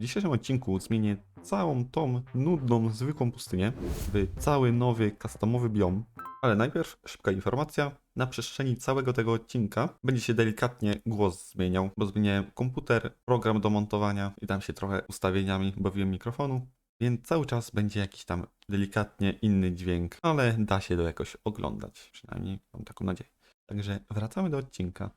W dzisiejszym odcinku zmienię całą tą nudną, zwykłą pustynię w cały nowy, customowy biom. Ale najpierw szybka informacja. Na przestrzeni całego tego odcinka będzie się delikatnie głos zmieniał, bo zmieniałem komputer, program do montowania i tam się trochę ustawieniami bawiłem mikrofonu. Więc cały czas będzie jakiś tam delikatnie inny dźwięk, ale da się to jakoś oglądać. Przynajmniej mam taką nadzieję. Także wracamy do odcinka.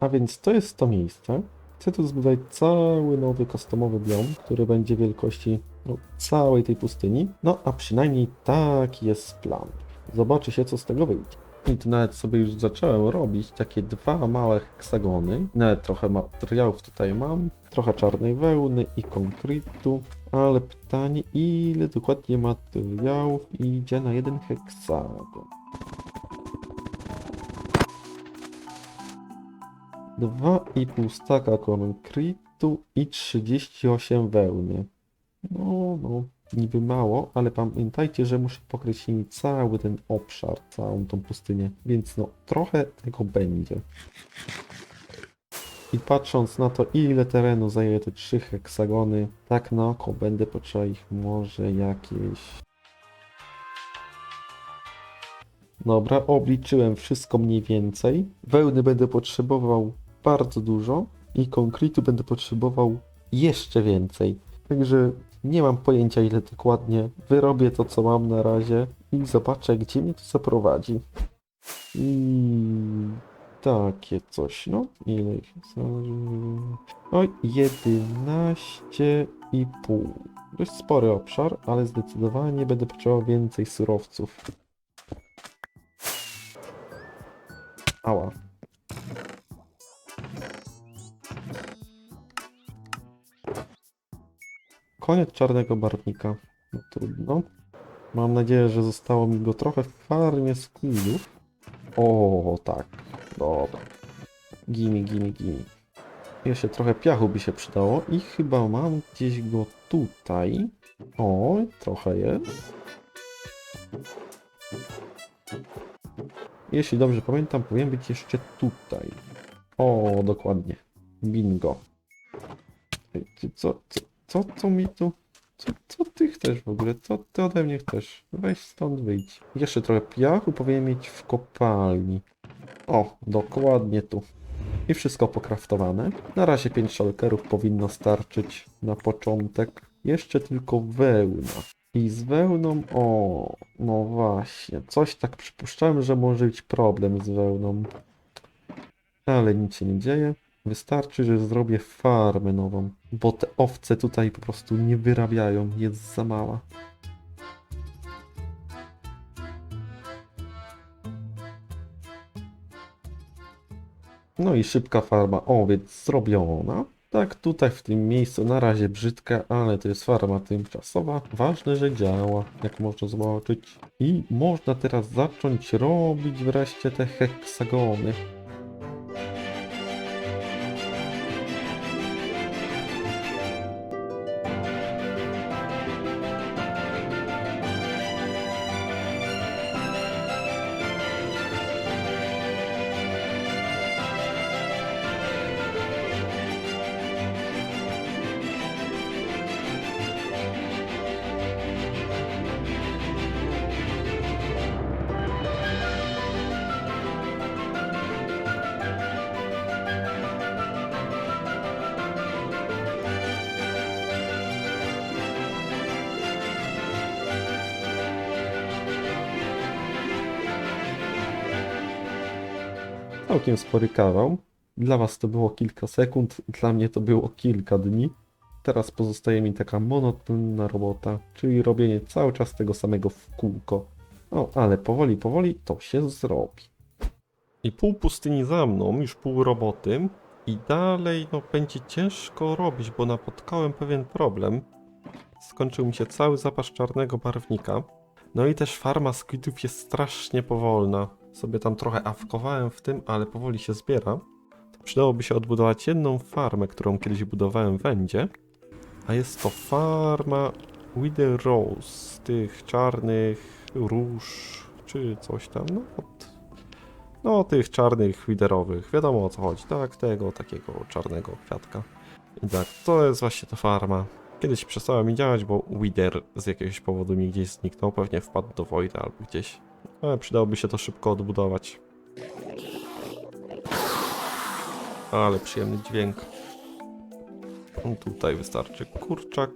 A więc to jest to miejsce. Chcę tu zbudować cały nowy customowy biom, który będzie wielkości no, całej tej pustyni. No a przynajmniej taki jest plan. Zobaczy się co z tego wyjdzie. I tu nawet sobie już zacząłem robić takie dwa małe heksagony. Nawet trochę materiałów tutaj mam. Trochę czarnej wełny i konkretu. Ale pytanie ile dokładnie materiałów idzie na jeden heksagon. Dwa i pół staka konkretu i 38 wełny. No, no, niby mało, ale pamiętajcie, że muszę pokryć nimi cały ten obszar, całą tą pustynię, więc no, trochę tego będzie. I patrząc na to, ile terenu zajęły te trzy heksagony, tak na oko będę potrzebował ich może jakieś... Dobra, obliczyłem wszystko mniej więcej. Wełny będę potrzebował bardzo dużo i konkretu będę potrzebował jeszcze więcej. Także nie mam pojęcia ile dokładnie. Wyrobię to co mam na razie i zobaczę gdzie mnie to zaprowadzi. I takie coś, no. Ile ich jest? Oj, 11,5. Dość spory obszar, ale zdecydowanie będę potrzebował więcej surowców. Ała. Koniec czarnego barwnika. No, trudno. Mam nadzieję, że zostało mi go trochę w farmie squidów. O, tak. Dobra. Gini, gini, gini. Jeszcze trochę piachu by się przydało i chyba mam gdzieś go tutaj. O, trochę jest. Jeśli dobrze pamiętam, powinien być jeszcze tutaj. O, dokładnie. Bingo. Co, co, co, co mi tu? Co, co ty chcesz w ogóle? Co ty ode mnie chcesz? Weź stąd wyjdź. Jeszcze trochę piachu powinien mieć w kopalni. O, dokładnie tu. I wszystko pokraftowane. Na razie 5 szalkerów powinno starczyć na początek. Jeszcze tylko wełna. I z wełną, o, no właśnie, coś tak przypuszczałem, że może być problem z wełną. Ale nic się nie dzieje. Wystarczy, że zrobię farmę nową, bo te owce tutaj po prostu nie wyrabiają, jest za mała. No i szybka farma owiec zrobiona. Tak, tutaj w tym miejscu na razie brzydka, ale to jest farma tymczasowa. Ważne, że działa, jak można zobaczyć. I można teraz zacząć robić wreszcie te heksagony. Całkiem spory kawał. Dla Was to było kilka sekund, dla mnie to było kilka dni. Teraz pozostaje mi taka monotonna robota, czyli robienie cały czas tego samego w kółko. No, ale powoli, powoli to się zrobi. I pół pustyni za mną, już pół roboty. I dalej, no, będzie ciężko robić, bo napotkałem pewien problem. Skończył mi się cały zapas czarnego barwnika. No i też farma squidów jest strasznie powolna. Sobie tam trochę awkowałem w tym, ale powoli się zbiera. To przydałoby się odbudować jedną farmę, którą kiedyś budowałem w. A jest to farma Wither Rose, tych czarnych róż, czy coś tam, no od, no tych czarnych widerowych, wiadomo o co chodzi, tak, tego takiego czarnego kwiatka. I tak, to jest właśnie ta farma. Kiedyś przestała mi działać, bo Wither z jakiegoś powodu mi gdzieś zniknął. Pewnie wpadł do Wojta albo gdzieś. Ale przydałoby się to szybko odbudować. Ale przyjemny dźwięk. Tutaj wystarczy kurczak.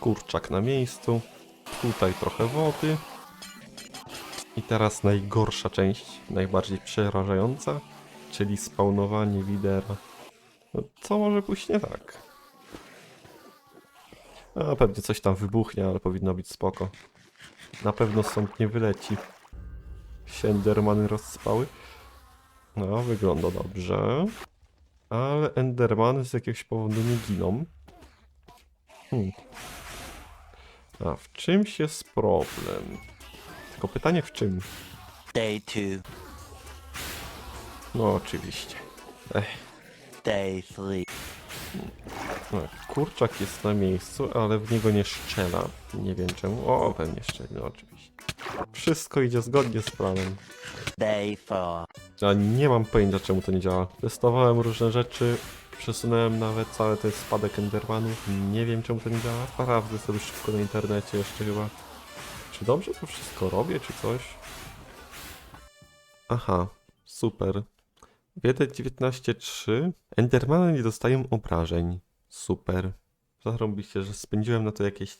Kurczak na miejscu. Tutaj trochę wody. I teraz najgorsza część, najbardziej przerażająca, czyli spawnowanie widera. No, co może pójść nie tak? A pewnie coś tam wybuchnie, ale powinno być spoko. Na pewno stąd nie wyleci. Się Endermany rozspały. No, wygląda dobrze. Ale Endermany z jakiegoś powodu nie giną. Hmm. A w czymś jest problem? Tylko pytanie w czym? Day two, No oczywiście. Ech, day three, no, kurczak jest na miejscu, ale w niego nie strzela. Nie wiem czemu. O, pewnie no oczywiście. Wszystko idzie zgodnie z planem. day four, A nie mam pojęcia czemu to nie działa. Testowałem różne rzeczy, przesunąłem nawet cały ten spadek Endermanów. Nie wiem czemu to nie działa. Sprawdzę sobie szybko na internecie jeszcze chyba. Czy dobrze to wszystko robię, czy coś? Aha, super. W 1.19.3 Endermany nie dostają obrażeń. Super. Zarąbiście, że spędziłem na to jakieś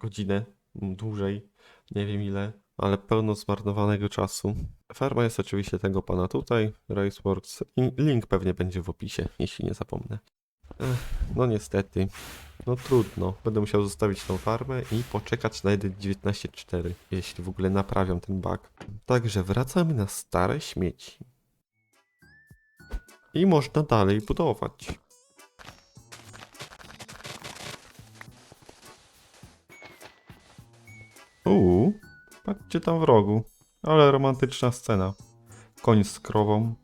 godzinę dłużej. Nie wiem ile, ale pełno zmarnowanego czasu. Farma jest oczywiście tego pana tutaj, Raceworks. Link pewnie będzie w opisie, jeśli nie zapomnę. Ech, no niestety. No trudno. Będę musiał zostawić tą farmę i poczekać na 1.19.4, jeśli w ogóle naprawią ten bug. Także wracamy na stare śmieci. I można dalej budować. Uuu, patrzcie tam w rogu. Ale romantyczna scena. Koń z krową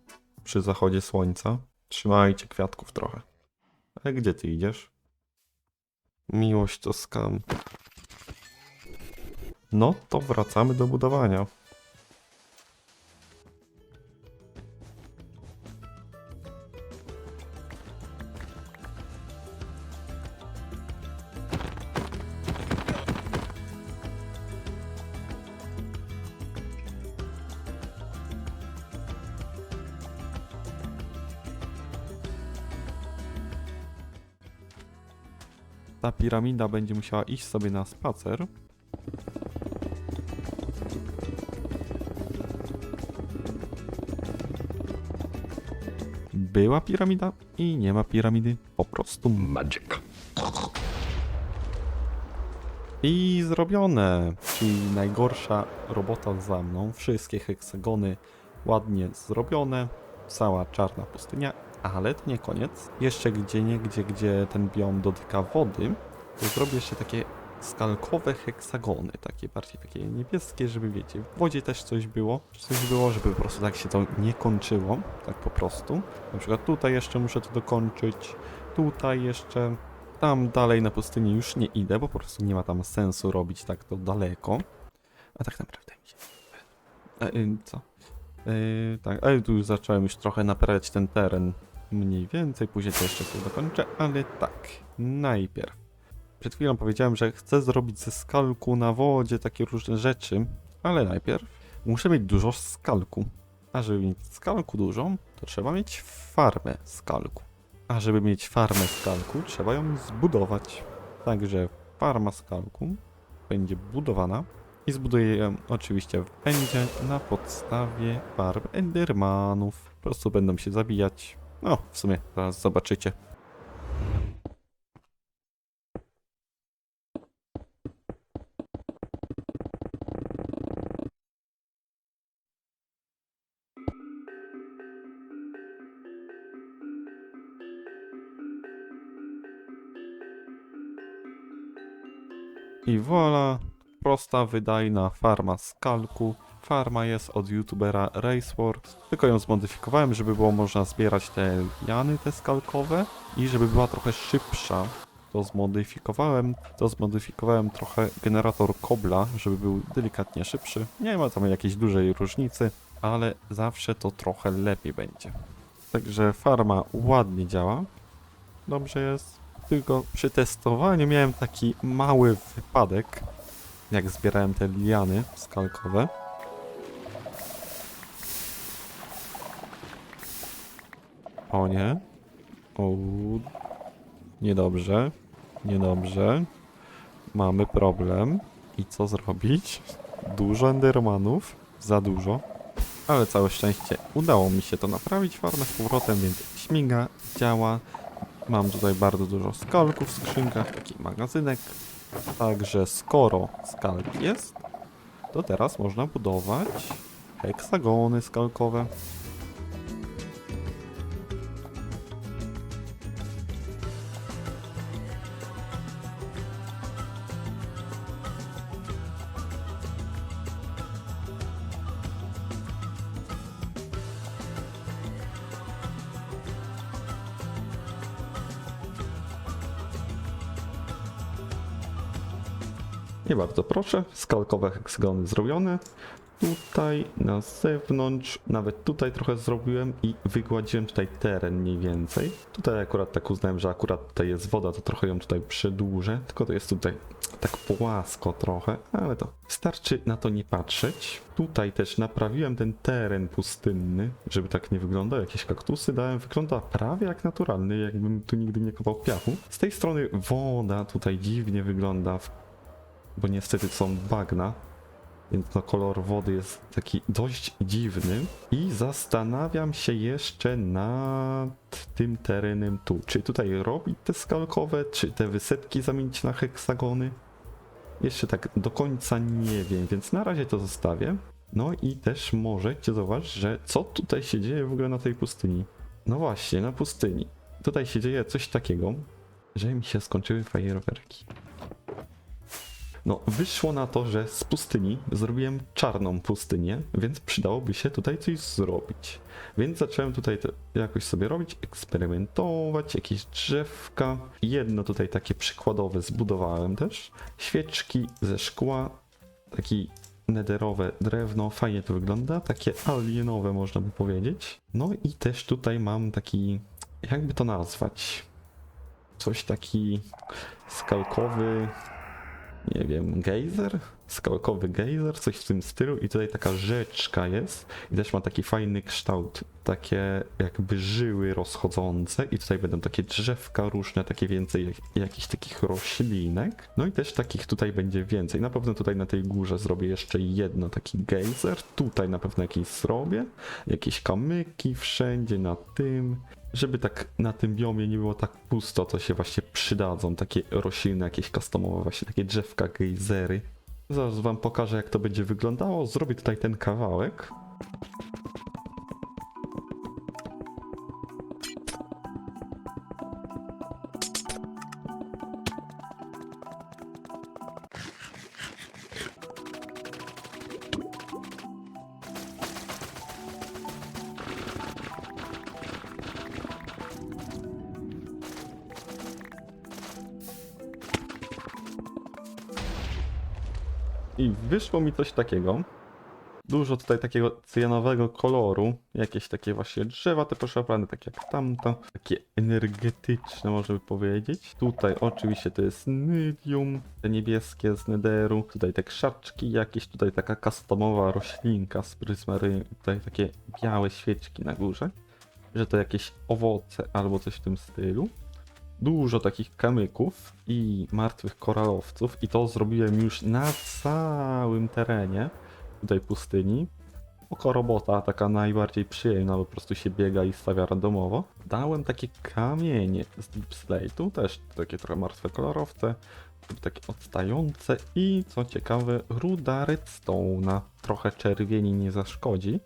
przy zachodzie słońca. Trzymajcie kwiatków trochę. Ale gdzie ty idziesz? Miłość to skam. No to wracamy do budowania. Ta piramida będzie musiała iść sobie na spacer. Była piramida i nie ma piramidy. Po prostu magic. I zrobione, czyli najgorsza robota za mną. Wszystkie heksagony ładnie zrobione. Cała czarna pustynia, ale to nie koniec. Jeszcze gdzie nie, gdzie, gdzie ten biom dotyka wody, to zrobię jeszcze takie skalkowe heksagony, takie bardziej takie niebieskie, żeby wiecie, w wodzie też coś było, coś było, żeby po prostu tak się to nie kończyło, tak po prostu. Na przykład tutaj jeszcze muszę to dokończyć, tutaj jeszcze, tam dalej na pustyni już nie idę, bo po prostu nie ma tam sensu robić tak to daleko. A tak naprawdę mi się... E, y, co? Yy, tak, ale tu już zacząłem już trochę naprawiać ten teren mniej więcej, później to jeszcze sobie dokończę, ale tak, najpierw. Przed chwilą powiedziałem, że chcę zrobić ze skalku na wodzie takie różne rzeczy, ale najpierw muszę mieć dużo skalku. A żeby mieć skalku dużo, to trzeba mieć farmę skalku. A żeby mieć farmę skalku, trzeba ją zbudować. Także farma skalku będzie budowana i zbuduję ją oczywiście w na podstawie farm Endermanów. Po prostu będą się zabijać. No, w sumie zaraz zobaczycie. I voilà, prosta, wydajna farma z kalku. Farma jest od youtubera Raceworks, tylko ją zmodyfikowałem, żeby było można zbierać te liany, te skalkowe i żeby była trochę szybsza. To zmodyfikowałem, to zmodyfikowałem trochę generator kobla, żeby był delikatnie szybszy. Nie ma tam jakiejś dużej różnicy, ale zawsze to trochę lepiej będzie. Także farma ładnie działa. Dobrze jest. Tylko przy testowaniu miałem taki mały wypadek, jak zbierałem te liany skalkowe. O nie. O. Niedobrze. Niedobrze. Mamy problem. I co zrobić? Dużo endermanów. Za dużo. Ale całe szczęście udało mi się to naprawić farmę z powrotem, więc śmiga, działa. Mam tutaj bardzo dużo skalków w skrzynkach, taki magazynek. Także skoro skalk jest, to teraz można budować heksagony skalkowe. Nie bardzo proszę, skalkowe heksagony zrobione. Tutaj na zewnątrz, nawet tutaj trochę zrobiłem i wygładziłem tutaj teren mniej więcej. Tutaj akurat tak uznałem, że akurat tutaj jest woda, to trochę ją tutaj przedłużę, tylko to jest tutaj tak płasko trochę, ale to starczy na to nie patrzeć. Tutaj też naprawiłem ten teren pustynny, żeby tak nie wyglądał. Jakieś kaktusy dałem, wygląda prawie jak naturalny, jakbym tu nigdy nie kopał piachu. Z tej strony woda tutaj dziwnie wygląda, bo niestety są bagna, więc no kolor wody jest taki dość dziwny i zastanawiam się jeszcze nad tym terenem tu. Czy tutaj robić te skalkowe, czy te wysetki zamienić na heksagony? Jeszcze tak do końca nie wiem, więc na razie to zostawię. No i też możecie zobaczyć, że co tutaj się dzieje w ogóle na tej pustyni. No właśnie, na pustyni. Tutaj się dzieje coś takiego, że mi się skończyły fajerwerki. No, wyszło na to, że z pustyni zrobiłem czarną pustynię, więc przydałoby się tutaj coś zrobić. Więc zacząłem tutaj to jakoś sobie robić, eksperymentować, jakieś drzewka. Jedno tutaj takie przykładowe zbudowałem też. Świeczki ze szkła, taki nederowe drewno, fajnie to wygląda, takie alienowe można by powiedzieć. No i też tutaj mam taki, jakby to nazwać, coś taki skalkowy, nie wiem, gejzer? Skalkowy gejzer, coś w tym stylu i tutaj taka rzeczka jest i też ma taki fajny kształt, takie jakby żyły rozchodzące i tutaj będą takie drzewka różne, takie więcej jak, jakichś takich roślinek, no i też takich tutaj będzie więcej, na pewno tutaj na tej górze zrobię jeszcze jedno taki gejzer, tutaj na pewno jakiś zrobię, jakieś kamyki wszędzie na tym, żeby tak na tym biomie nie było tak pusto, to się właśnie przydadzą takie rośliny, jakieś customowe, właśnie takie drzewka, gejzery. Zaraz wam pokażę jak to będzie wyglądało. Zrobię tutaj ten kawałek. I wyszło mi coś takiego. Dużo tutaj takiego cyjanowego koloru. Jakieś takie właśnie drzewa te poszarpane, takie jak tamto. Takie energetyczne można by powiedzieć. Tutaj oczywiście to jest nydium, te niebieskie z nederu. Tutaj te krzaczki jakieś, tutaj taka customowa roślinka z pryzmarynu. Tutaj takie białe świeczki na górze. Że to jakieś owoce albo coś w tym stylu dużo takich kamyków i martwych koralowców i to zrobiłem już na całym terenie tutaj pustyni. Oko robota, taka najbardziej przyjemna, po prostu się biega i stawia randomowo. Dałem takie kamienie z Deep Slate'u, też takie trochę martwe kolorowce, takie odstające i co ciekawe, ruda redstone'a. Trochę czerwieni nie zaszkodzi,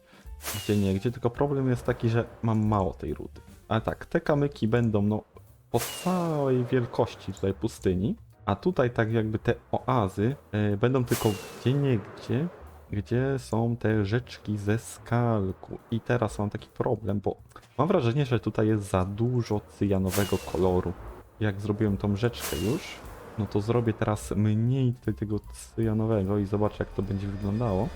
gdzie nie, gdzie tylko problem jest taki, że mam mało tej rudy. Ale tak, te kamyki będą no po całej wielkości tutaj pustyni, a tutaj tak jakby te oazy e, będą tylko gdzie niegdzie, gdzie są te rzeczki ze skalku. I teraz mam taki problem, bo mam wrażenie, że tutaj jest za dużo cyjanowego koloru. Jak zrobiłem tą rzeczkę już, no to zrobię teraz mniej tutaj tego cyjanowego i zobaczę jak to będzie wyglądało.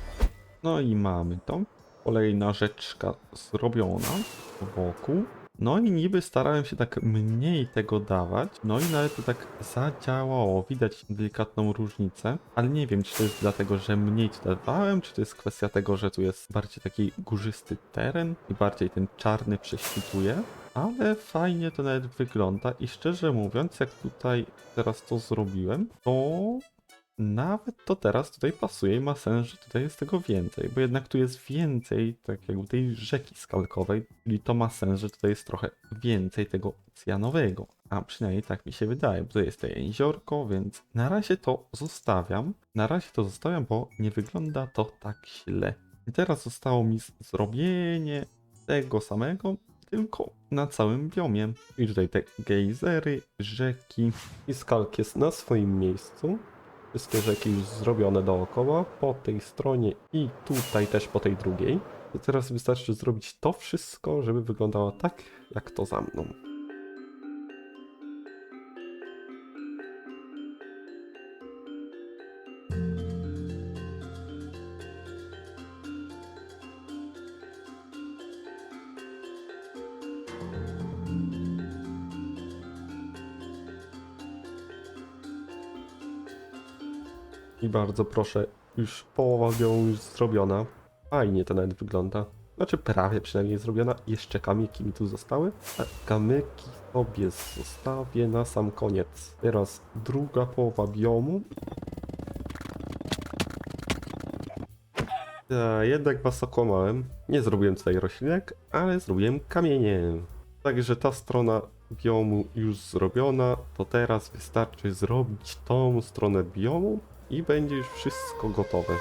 No i mamy to. kolejna rzeczka zrobiona wokół. No i niby starałem się tak mniej tego dawać, no i nawet to tak zadziałało, widać delikatną różnicę, ale nie wiem czy to jest dlatego, że mniej to dawałem, czy to jest kwestia tego, że tu jest bardziej taki górzysty teren i bardziej ten czarny prześwituje, ale fajnie to nawet wygląda i szczerze mówiąc, jak tutaj teraz to zrobiłem, to nawet to teraz tutaj pasuje i ma sens, że tutaj jest tego więcej, bo jednak tu jest więcej tak jakby tej rzeki skalkowej, czyli to ma sens, że tutaj jest trochę więcej tego cjanowego. A przynajmniej tak mi się wydaje, bo to jest to jeziorko, więc na razie to zostawiam. Na razie to zostawiam, bo nie wygląda to tak źle. I teraz zostało mi zrobienie tego samego, tylko na całym biomie. I tutaj te gejzery, rzeki, I skalk jest na swoim miejscu. Wszystkie rzeki już zrobione dookoła, po tej stronie i tutaj też po tej drugiej. Teraz wystarczy zrobić to wszystko, żeby wyglądało tak, jak to za mną. I bardzo proszę, już połowa biomu już zrobiona. Fajnie to nawet wygląda. Znaczy prawie przynajmniej zrobiona. Jeszcze kamyki mi tu zostały. A kamyki sobie zostawię na sam koniec. Teraz druga połowa biomu. Ja, jednak was okłamałem. Nie zrobiłem tutaj roślinek, ale zrobiłem kamienie. Także ta strona biomu już zrobiona, to teraz wystarczy zrobić tą stronę biomu i będzie już wszystko gotowe.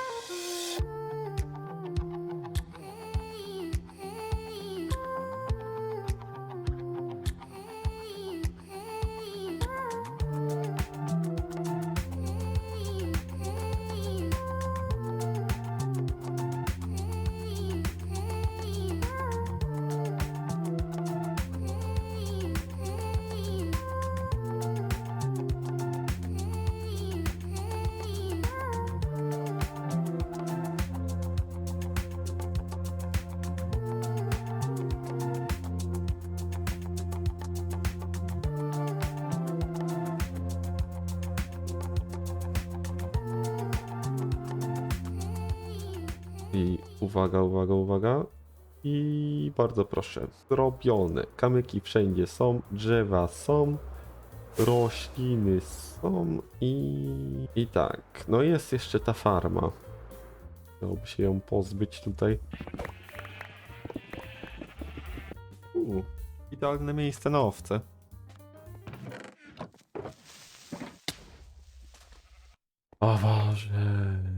I uwaga, uwaga, uwaga. I bardzo proszę, zrobione. Kamyki wszędzie są, drzewa są, rośliny są i... I tak, no jest jeszcze ta farma. Chciałoby się ją pozbyć tutaj. U, idealne miejsce na owce. O Boże.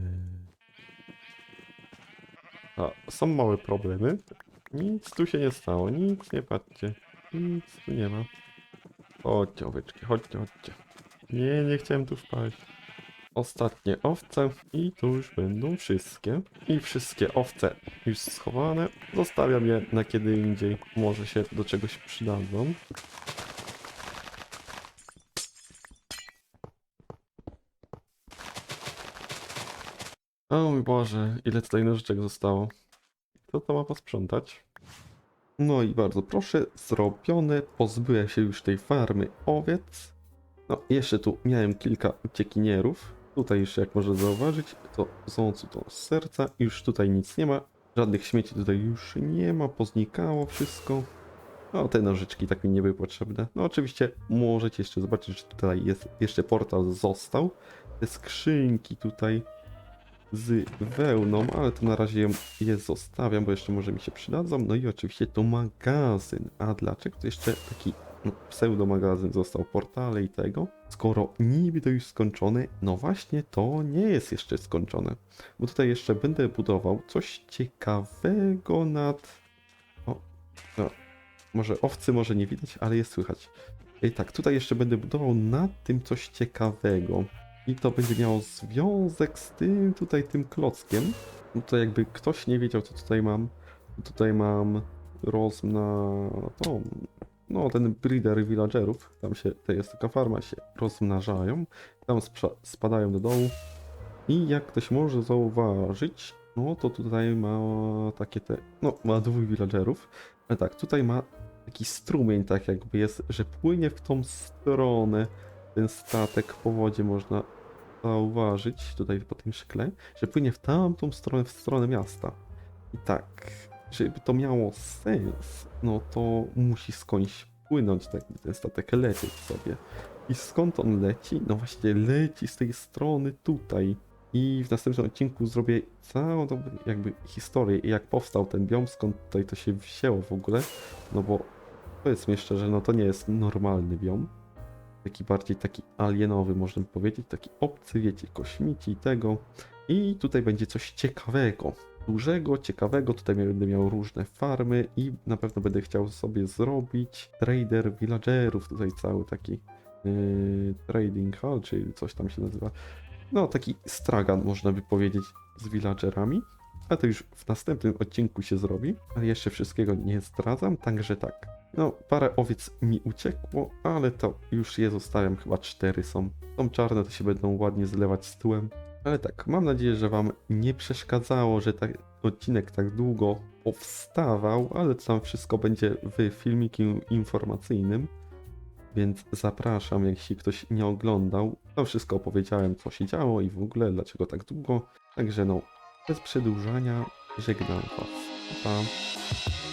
A, są małe problemy. Nic tu się nie stało, nic nie patrzcie. Nic tu nie ma. Chodźcie oweczki, chodźcie, chodźcie. Nie, nie chciałem tu wpaść. Ostatnie owce i tu już będą wszystkie. I wszystkie owce już schowane. Zostawiam je na kiedy indziej. Może się do czegoś przydadzą. O mój Boże, ile tutaj nożyczek zostało. Kto to ma posprzątać? No i bardzo proszę, zrobione. Pozbyłem się już tej farmy owiec. No, jeszcze tu miałem kilka uciekinierów. Tutaj jeszcze, jak można zauważyć, to są to serca. Już tutaj nic nie ma. Żadnych śmieci tutaj już nie ma. Poznikało wszystko. No, te nożyczki tak mi nie były potrzebne. No, oczywiście możecie jeszcze zobaczyć, że tutaj jest jeszcze portal został. Te skrzynki tutaj z wełną, ale to na razie je zostawiam, bo jeszcze może mi się przydadzą. No i oczywiście to magazyn. A dlaczego to jeszcze taki no, pseudomagazyn został portale i tego? Skoro niby to już skończone, no właśnie to nie jest jeszcze skończone. Bo tutaj jeszcze będę budował coś ciekawego nad... O, no, może owcy może nie widać, ale jest słychać. I tak, tutaj jeszcze będę budował nad tym coś ciekawego. I to będzie miało związek z tym tutaj, tym klockiem. No to jakby ktoś nie wiedział, co tutaj mam. Tutaj mam rozm na tą, no ten breeder villagerów. Tam się, to jest taka farma, się rozmnażają. Tam spadają do dołu. I jak ktoś może zauważyć, No to tutaj ma takie te, no ma dwóch villagerów, ale tak, tutaj ma taki strumień tak jakby jest, że płynie w tą stronę ten statek po wodzie można zauważyć tutaj po tym szkle, że płynie w tamtą stronę, w stronę miasta. I tak, żeby to miało sens, no to musi skądś płynąć tak, ten statek lecieć sobie. I skąd on leci? No właśnie leci z tej strony tutaj. I w następnym odcinku zrobię całą tą jakby historię jak powstał ten biom, skąd tutaj to się wzięło w ogóle. No bo powiedzmy szczerze, no to nie jest normalny biom. Taki bardziej taki alienowy można by powiedzieć, taki obcy, wiecie, kośmici i tego. I tutaj będzie coś ciekawego. Dużego, ciekawego, tutaj będę miał różne farmy i na pewno będę chciał sobie zrobić trader villagerów, tutaj cały taki yy, trading hall, czyli coś tam się nazywa. No, taki stragan, można by powiedzieć, z villagerami. A to już w następnym odcinku się zrobi. Ale jeszcze wszystkiego nie zdradzam, także tak. No, parę owiec mi uciekło, ale to już je zostawiam, chyba cztery są. Są czarne, to się będą ładnie zlewać z tyłem. Ale tak, mam nadzieję, że Wam nie przeszkadzało, że tak odcinek tak długo powstawał, ale to tam wszystko będzie w filmiku informacyjnym. Więc zapraszam, jeśli ktoś nie oglądał. To wszystko opowiedziałem, co się działo i w ogóle, dlaczego tak długo. Także no, bez przedłużania, żegnam Was. Pa.